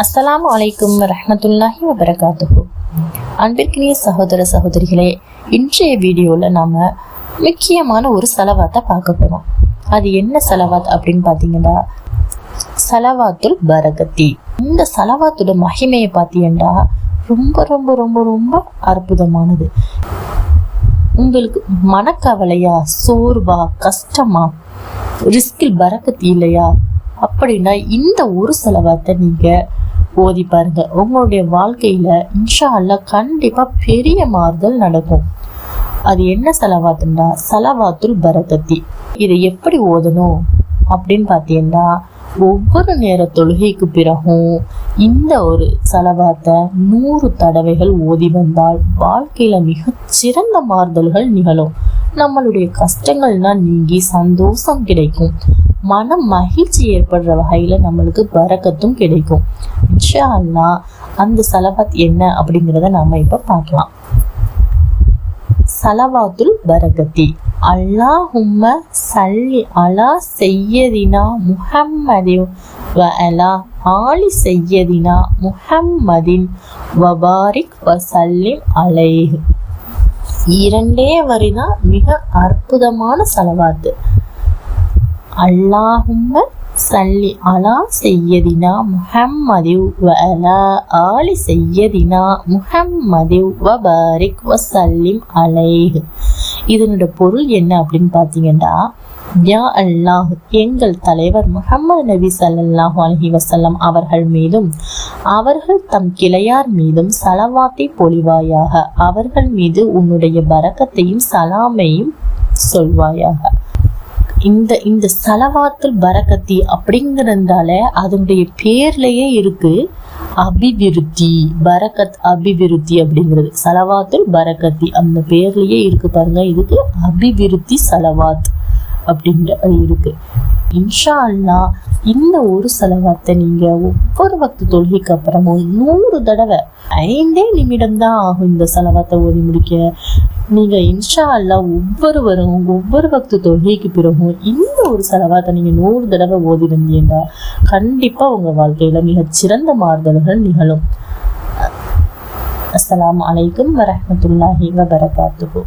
அஸ்ஸலாமு அலைக்கும் ரஹமத்துல்லாஹி வபரகாத்துஹு. அன்பிற்கினிய சகோதர சகோதரிகளே இன்றைய வீடியோவில் நாம் முக்கியமான ஒரு செலவாத்தை பார்க்க போகிறோம் அது என்ன செலவாத் அப்படின்னு பார்த்தீங்கன்னா சலவாத்துல் பரகத்தி. இந்த சலவாத்தோட மகிமையை பார்த்தீங்கன்னா ரொம்ப ரொம்ப ரொம்ப ரொம்ப அற்புதமானது. உங்களுக்கு மனக்கவலையா சோர்வா கஷ்டமா ரிஸ்கில் பரக்கத்தி இல்லையா அப்படின்னா இந்த ஒரு செலவாத்தை நீங்க ஓதி பாருங்க. உங்களுடைய வாழ்க்கையில இன்ஷா அல்லா கண்டிப்பா பெரிய மாறுதல் நடக்கும். அது என்ன செலவாத்துன்னா செலவாத்துல் பரதத்தி இதை எப்படி ஓதணும் அப்படின்னு பார்த்தீங்கன்னா ஒவ்வொரு நேர தொழுகைக்கு பிறகும் இந்த ஒரு செலவாத்தை நூறு தடவைகள் ஓதி வந்தால் வாழ்க்கையில மிகச்சிறந்த மாறுதல்கள் நிகழும். நம்மளுடைய கஷ்டங்கள்லாம் நீங்கி சந்தோஷம் கிடைக்கும். மன மகிழ்ச்சி ஏற்படுற வகையில நம்மளுக்கு பறக்கத்தும் கிடைக்கும். இன்ஷா அல்லா அந்த சலவாத் என்ன அப்படிங்கிறத நாம இப்ப பார்க்கலாம். சலவாத்துல் பரகத்தி. அல்லாஹும்ம சல்லி அலா செய்யதினா முஹம்மதின் வ அலா ஆலி செய்யதினா முஹம்மதின் வபாரிக் வசல்லிம் அலைஹ். இரண்டே வரிதான் மிக அற்புதமான செலவாத்து. அல்லாஹும்ம சல்லி அலா செய்யதினா முஹம்மதி வ அலா ஆலி செய்யதினா முஹம்மதி வ பாரிக் வ சல்லிம் அலைஹ். இதனோட பொருள் என்ன அப்படின்னு பார்த்தீங்கன்னா யா அல்லாஹ் எங்கள் தலைவர் முகமது நபி சல்லாஹூ அலஹி வசல்லம் அவர்கள் மீதும் அவர்கள் தம் கிளையார் மீதும் சலவாத்தை பொழிவாயாக அவர்கள் மீது உன்னுடைய பரக்கத்தையும் சலாமையும் சொல்வாயாக. இந்த இந்த சலவாத்துல் பரக்கத்தி அப்படிங்கிறதால அதனுடைய பேர்லயே இருக்கு அபிவிருத்தி பரக்கத் அபிவிருத்தி அப்படிங்கிறது. சலவாத்துல் பரக்கத்தி அந்த பேர்லயே இருக்கு பாருங்க இதுக்கு அபிவிருத்தி சலவாத். அப்படின்ற இருக்கு. இன்ஷா அல்லா இந்த ஒரு செலவாத்தை நீங்க ஒவ்வொரு பக்து தொழுகைக்கு அப்புறமும் நூறு தடவை ஐந்தே நிமிடம் தான் ஆகும் இந்த செலவாத்தை ஓதி முடிக்க. நீங்க இன்ஷா அல்லா ஒவ்வொருவரும் ஒவ்வொரு பக்து தொழுகைக்கு பிறகும் இந்த ஒரு செலவாத்தை நீங்க நூறு தடவை ஓதி இருந்தீங்கன்னா கண்டிப்பா உங்க வாழ்க்கையில மிகச்சிறந்த மாறுதல்கள் நிகழும். அஸ்லாம் வலைக்கம் வரமத்துல்லாஹி வபரகாத்துஹூ.